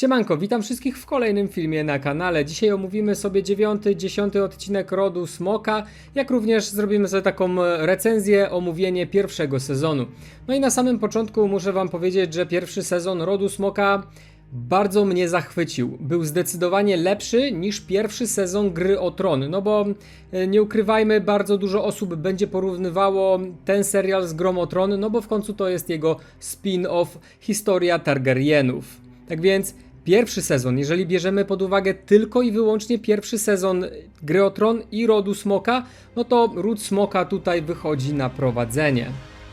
Siemanko, witam wszystkich w kolejnym filmie na kanale. Dzisiaj omówimy sobie dziewiąty, dziesiąty odcinek rodu Smoka, jak również zrobimy sobie taką e, recenzję, omówienie pierwszego sezonu. No i na samym początku muszę wam powiedzieć, że pierwszy sezon rodu Smoka bardzo mnie zachwycił. Był zdecydowanie lepszy niż pierwszy sezon gry o tron. No bo e, nie ukrywajmy, bardzo dużo osób będzie porównywało ten serial z Grą o Tron, no bo w końcu to jest jego spin-off historia Targaryenów. Tak więc pierwszy sezon, jeżeli bierzemy pod uwagę tylko i wyłącznie pierwszy sezon Gry o Tron i Rodu Smoka, no to Ród Smoka tutaj wychodzi na prowadzenie.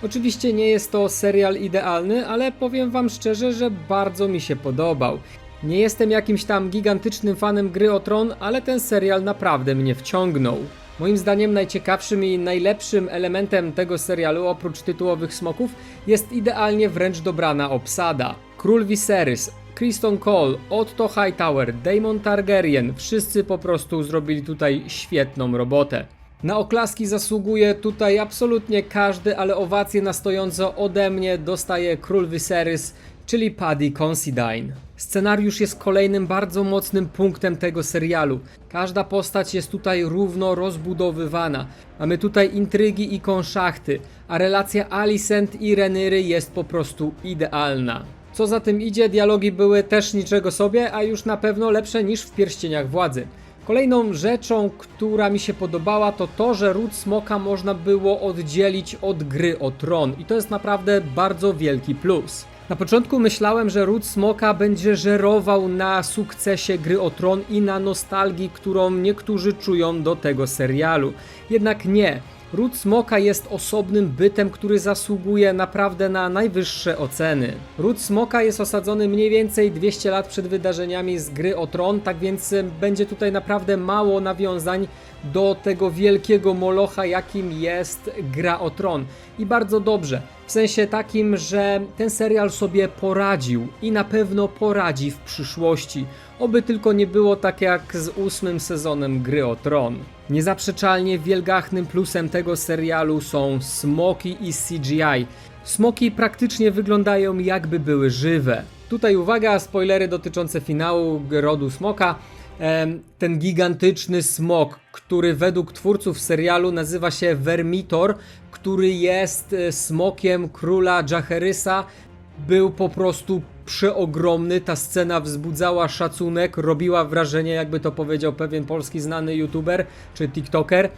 Oczywiście nie jest to serial idealny, ale powiem wam szczerze, że bardzo mi się podobał. Nie jestem jakimś tam gigantycznym fanem Gry o Tron, ale ten serial naprawdę mnie wciągnął. Moim zdaniem najciekawszym i najlepszym elementem tego serialu, oprócz tytułowych smoków, jest idealnie wręcz dobrana obsada. Król Viserys, Kristen Cole, Otto Hightower, Daemon Targaryen, wszyscy po prostu zrobili tutaj świetną robotę. Na oklaski zasługuje tutaj absolutnie każdy, ale owacje na stojąco ode mnie dostaje król Viserys, czyli Paddy Considine. Scenariusz jest kolejnym bardzo mocnym punktem tego serialu. Każda postać jest tutaj równo rozbudowywana. Mamy tutaj intrygi i konszachty, a relacja Alicent i Renyry jest po prostu idealna. Co za tym idzie, dialogi były też niczego sobie, a już na pewno lepsze niż w Pierścieniach Władzy. Kolejną rzeczą, która mi się podobała, to to, że ród smoka można było oddzielić od gry o tron. I to jest naprawdę bardzo wielki plus. Na początku myślałem, że ród smoka będzie żerował na sukcesie gry o tron i na nostalgii, którą niektórzy czują do tego serialu. Jednak nie. Ród Smoka jest osobnym bytem, który zasługuje naprawdę na najwyższe oceny. Ród Smoka jest osadzony mniej więcej 200 lat przed wydarzeniami z gry o tron, tak więc e, będzie tutaj naprawdę mało nawiązań do tego wielkiego molocha, jakim jest gra o tron. I bardzo dobrze. W sensie takim, że ten serial sobie poradził i na pewno poradzi w przyszłości. Oby tylko nie było tak jak z ósmym sezonem gry o tron. Niezaprzeczalnie wielgachnym plusem tego serialu są smoki i CGI. Smoki praktycznie wyglądają jakby były żywe. Tutaj uwaga, spoilery dotyczące finału rodu smoka. Ten gigantyczny smok, który według twórców serialu nazywa się Vermitor, który jest e, smokiem króla Jaehaerysa, był po prostu przeogromny. Ta scena wzbudzała szacunek, robiła wrażenie, jakby to powiedział pewien polski znany youtuber czy tiktoker.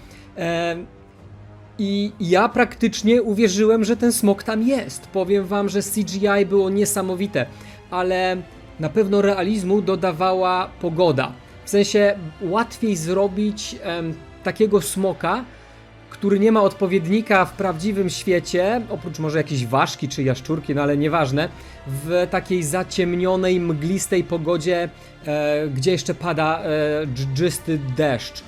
I ja praktycznie uwierzyłem, że ten smok tam jest. Powiem wam, że CGI było niesamowite, ale na pewno realizmu dodawała pogoda. W sensie łatwiej zrobić em, takiego smoka, który nie ma odpowiednika w prawdziwym świecie, oprócz może jakiejś ważki czy jaszczurki, no ale nieważne, w takiej zaciemnionej, mglistej pogodzie, e, gdzie jeszcze pada e, dżdżysty deszcz.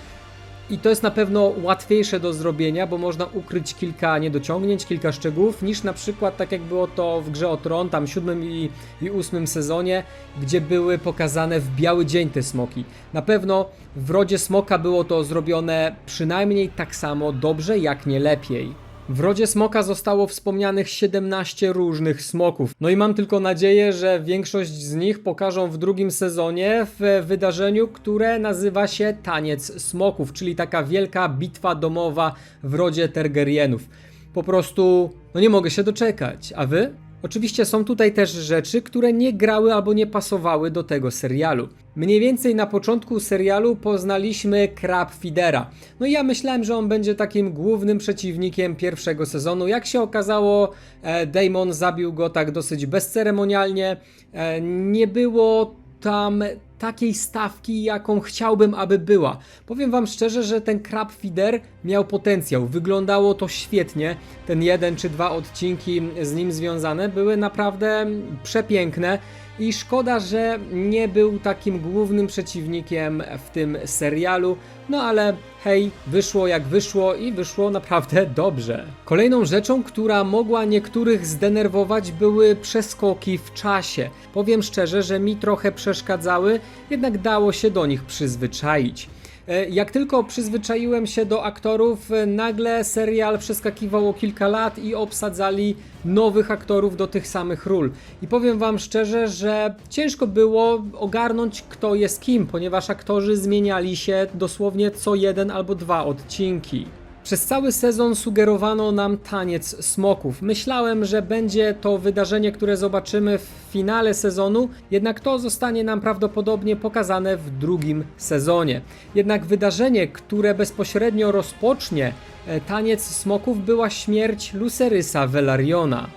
I to jest na pewno łatwiejsze do zrobienia, bo można ukryć kilka niedociągnięć, kilka szczegółów, niż na przykład tak jak było to w grze o Tron, tam siódmym i, i ósmym sezonie, gdzie były pokazane w biały dzień te smoki. Na pewno w rodzie smoka było to zrobione przynajmniej tak samo dobrze, jak nie lepiej. W rodzie smoka zostało wspomnianych 17 różnych smoków. No i mam tylko nadzieję, że większość z nich pokażą w drugim sezonie w wydarzeniu, które nazywa się Taniec Smoków, czyli taka wielka bitwa domowa w rodzie Targaryenów. Po prostu, no nie mogę się doczekać. A wy? Oczywiście są tutaj też rzeczy, które nie grały albo nie pasowały do tego serialu. Mniej więcej na początku serialu poznaliśmy Crab Feedera. No i ja myślałem, że on będzie takim głównym przeciwnikiem pierwszego sezonu. Jak się okazało, e, Damon zabił go tak dosyć bezceremonialnie. E, nie było tam takiej stawki, jaką chciałbym, aby była. Powiem wam szczerze, że ten Crab Feeder miał potencjał. Wyglądało to świetnie. Ten jeden czy dwa odcinki z nim związane były naprawdę przepiękne. I szkoda, że nie był takim głównym przeciwnikiem w tym serialu. No ale hej, wyszło jak wyszło i wyszło naprawdę dobrze. Kolejną rzeczą, która mogła niektórych zdenerwować, były przeskoki w czasie. Powiem szczerze, że mi trochę przeszkadzały, jednak dało się do nich przyzwyczaić. E, Jak tylko przyzwyczaiłem się do aktorów, e, nagle serial przeskakiwał o kilka lat i obsadzali nowych aktorów do tych samych ról. I powiem Wam szczerze, że ciężko było ogarnąć, kto jest kim, ponieważ aktorzy zmieniali się dosłownie co jeden albo dwa odcinki. Przez cały sezon sugerowano nam taniec smoków. Myślałem, że będzie to wydarzenie, które zobaczymy w finale sezonu, jednak to zostanie nam prawdopodobnie pokazane w drugim sezonie. Jednak wydarzenie, które bezpośrednio rozpocznie e, taniec smoków, była śmierć Lucerysa Velariona.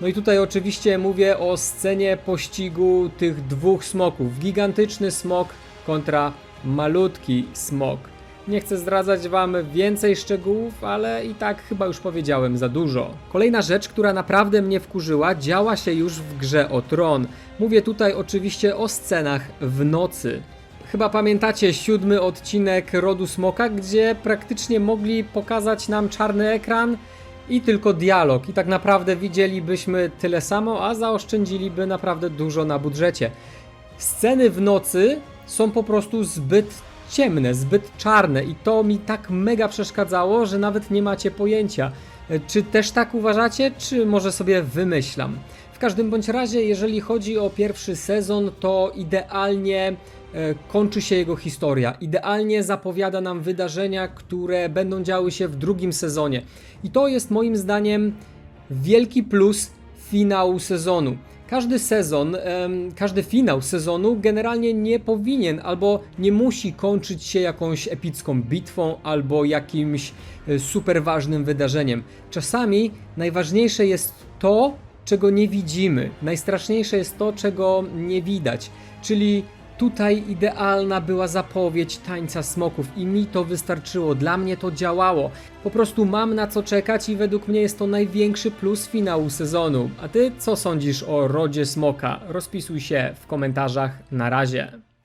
No i tutaj oczywiście mówię o scenie pościgu tych dwóch smoków. Gigantyczny smok kontra malutki smok. Nie chcę zdradzać Wam więcej szczegółów, ale i tak chyba już powiedziałem za dużo. Kolejna rzecz, która naprawdę mnie wkurzyła, działa się już w grze o tron. Mówię tutaj oczywiście o scenach w nocy. Chyba pamiętacie siódmy odcinek Rodu Smoka, gdzie praktycznie mogli pokazać nam czarny ekran i tylko dialog. I tak naprawdę widzielibyśmy tyle samo, a zaoszczędziliby naprawdę dużo na budżecie. Sceny w nocy są po prostu zbyt ciemne, zbyt czarne i to mi tak mega przeszkadzało, że nawet nie macie pojęcia. E, Czy też tak uważacie, czy może sobie wymyślam? W każdym bądź razie, jeżeli chodzi o pierwszy sezon, to idealnie e, kończy się jego historia. Idealnie zapowiada nam wydarzenia, które będą działy się w drugim sezonie. I to jest moim zdaniem wielki plus finału sezonu. Każdy sezon, każdy finał sezonu generalnie nie powinien albo nie musi kończyć się jakąś epicką bitwą albo jakimś e, super ważnym wydarzeniem. Czasami najważniejsze jest to, czego nie widzimy. Najstraszniejsze jest to, czego nie widać. Czyli Tutaj idealna była zapowiedź tańca smoków i mi to wystarczyło, dla mnie to działało. Po prostu mam na co czekać i według mnie jest to największy plus finału sezonu. A ty co sądzisz o rodzie smoka? Rozpisuj się w komentarzach. Na razie.